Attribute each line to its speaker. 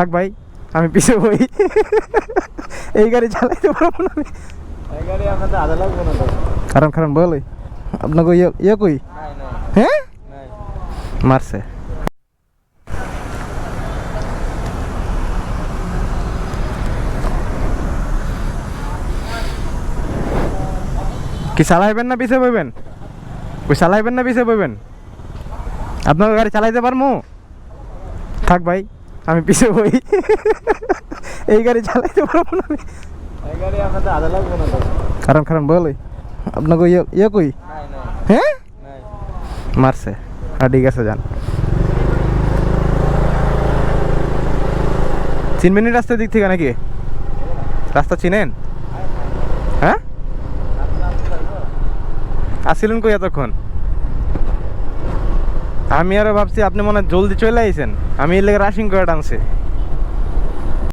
Speaker 1: থাক ভাই আমি পিছে বই এই গাড়ি চালাতে পারবো না আমি
Speaker 2: এই গাড়ি এখানে আদা লাগবে না
Speaker 1: কারণ কারণ বই আপনাগো ইয়া ইয়ে কই
Speaker 2: না না
Speaker 1: হ্যাঁ
Speaker 2: না
Speaker 1: মারছে কি চালাবেন না পিছে বইবেন কই চালাবেন না পিছে বইবেন আপনার গাড়ি চালাতে পারমু থাক ভাই আমি পিছু বই এই গাড়ি চালাইতে পারবো না আমি কারণ কারণ বলি আপনাকে ইয়ে ইয়ে কই হ্যাঁ মারছে হ্যাঁ ঠিক আছে যান চিনবেন রাস্তার দিক থেকে নাকি রাস্তা চিনেন হ্যাঁ আসিলেন কই এতক্ষণ আমি আরো ভাবছি আপনি মনে হয় জলদি চলে আইসেন আমি এর লেগে রাশিং করে টানছি